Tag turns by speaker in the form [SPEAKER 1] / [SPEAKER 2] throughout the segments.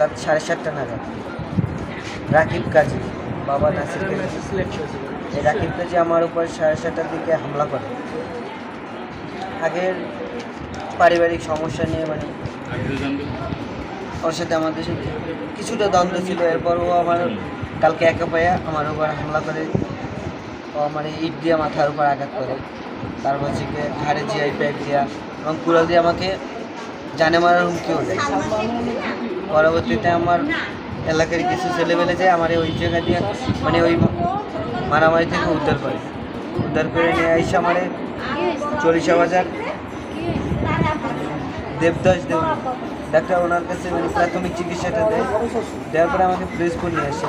[SPEAKER 1] রাত সাড়ে সাতটা নাগাদ। রাকিব কাজী, বাবা নাসির এই রাকিব কাজী আমার উপর সাড়ে সাতটার দিকে হামলা করে। আগের পারিবারিক সমস্যা নিয়ে মানে ওর সাথে আমাদের সাথে কিছুটা দ্বন্দ্ব ছিল। এরপর ও আমার কালকে একা পাইয়া আমার উপর হামলা করে। ও আমার ইট দিয়ে মাথার উপর আঘাত করে। তারপর হচ্ছে ঘাড়ে জিআই প্যাক দিয়া এবং কুড়াল দিয়ে আমাকে জানে মারার হুমকিও দেয় পরবর্তীতে আমার এলাকার কিছু ছেলেবেলে যায়, আমার ওই জায়গা দিয়ে মানে ওই মারামারি থেকে উদ্ধার করে। উদ্ধার করে নিয়ে এসে আমার চল্লিশা বাজার। দেবদাস দেব। ডাক্তার, ওনার কাছে মানে প্রাথমিক চিকিৎসাটা দেয় দেওয়ার পরে আমাকে ফ্রিজপুর নিয়ে আসে।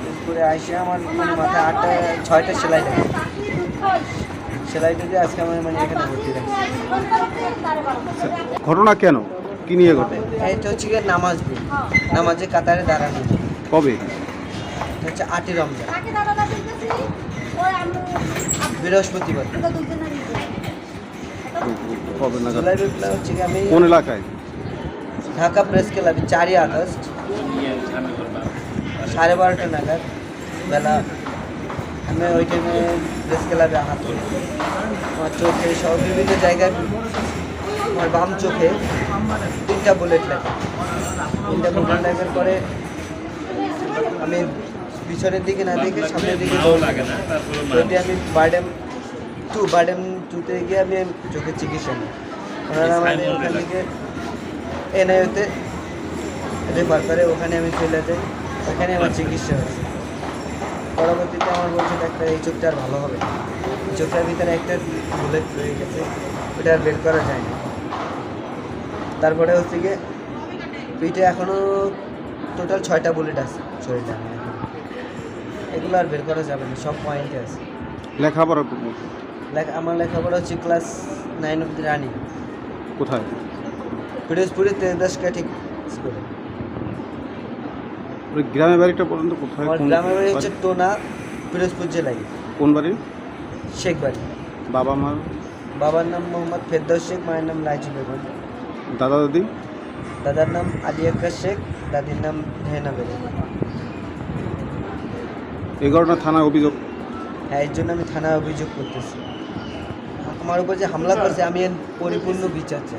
[SPEAKER 1] ফ্রিজপুরে আসে আমার মানে মাথায় আটটা, ছয়টা সেলাই লাগে। আজকে আমার মানে এখানে ভর্তি রাখছি
[SPEAKER 2] ঘটনা কেন? কি নিয়ে ঘটে?
[SPEAKER 1] এটা হচ্ছে গিয়ে নামাজ নামাজে কাতারে দাঁড়ানো।
[SPEAKER 2] কবে?
[SPEAKER 1] এটা হচ্ছে আটই রমজান। বৃহস্পতিবার।
[SPEAKER 2] কবে নাগাদ?
[SPEAKER 1] জুলাই বিপ্লব হচ্ছে গিয়ে আমি
[SPEAKER 2] কোন এলাকায়?
[SPEAKER 1] ঢাকা প্রেস ক্লাবে চারই আগস্ট। সাড়ে বারোটা নাগাদ বেলা আমি ওই টাইমে প্রেস ক্লাবে আঘাত করি আমার চোখে সব বিভিন্ন জায়গায় আমার বাম চোখে তিনটা বুলেট লাগে। তিনটা বুলেট লাগার পরে আমি পিছনের দিকে না দেখে সামনের দিকে ওইটা আমি বার্ডেম টু বার্ডেম টুতে গিয়ে আমি চোখের চিকিৎসা নিই। ওনারা আমাদের ওখান থেকে এনআইওতে রেফার করে ওখানে আমি চলে যাই। ওখানে আমার চিকিৎসা হয়েছে পরবর্তীতে আমার বলছে ডাক্তার এই চোখটা আর ভালো হবে এই চোখটার ভিতরে একটা বুলেট রয়ে গেছে ওটা আর বের করা যায় না তারপরে হচ্ছে গিয়ে পিঠে এখনও টোটাল ছয়টা বুলেট আছে শরীরে। আমার এগুলো আর বের করা যাবে না সব পয়েন্টে আছে।
[SPEAKER 2] লেখাপড়া
[SPEAKER 1] লেখা আমার লেখাপড়া হচ্ছে ক্লাস নাইন অব্দি রানি
[SPEAKER 2] কোথায়?
[SPEAKER 1] ফিরোজপুরে তেদাস ঠিক স্কুলে
[SPEAKER 2] গ্রামের বাড়িটা পর্যন্ত কোথায়?
[SPEAKER 1] আমার
[SPEAKER 2] কোন
[SPEAKER 1] গ্রামের বাড়ি হচ্ছে টোনা পিরোজপুর জেলায়।
[SPEAKER 2] কোন বাড়ি?
[SPEAKER 1] শেখ বাড়ি।
[SPEAKER 2] বাবা মা
[SPEAKER 1] বাবার নাম মোহাম্মদ ফেরদৌস শেখ মায়ের নাম লাইচি বেগম।
[SPEAKER 2] দাদা দাদি?
[SPEAKER 1] দাদার নাম আলী আক্কার শেখ দাদির নাম হেনা বেগম।
[SPEAKER 2] এই ঘটনা থানায় অভিযোগ?
[SPEAKER 1] হ্যাঁ এর জন্য আমি থানায় অভিযোগ করতেছি। আমার উপর যে হামলা করছে আমি এর পরিপূর্ণ বিচার চাই।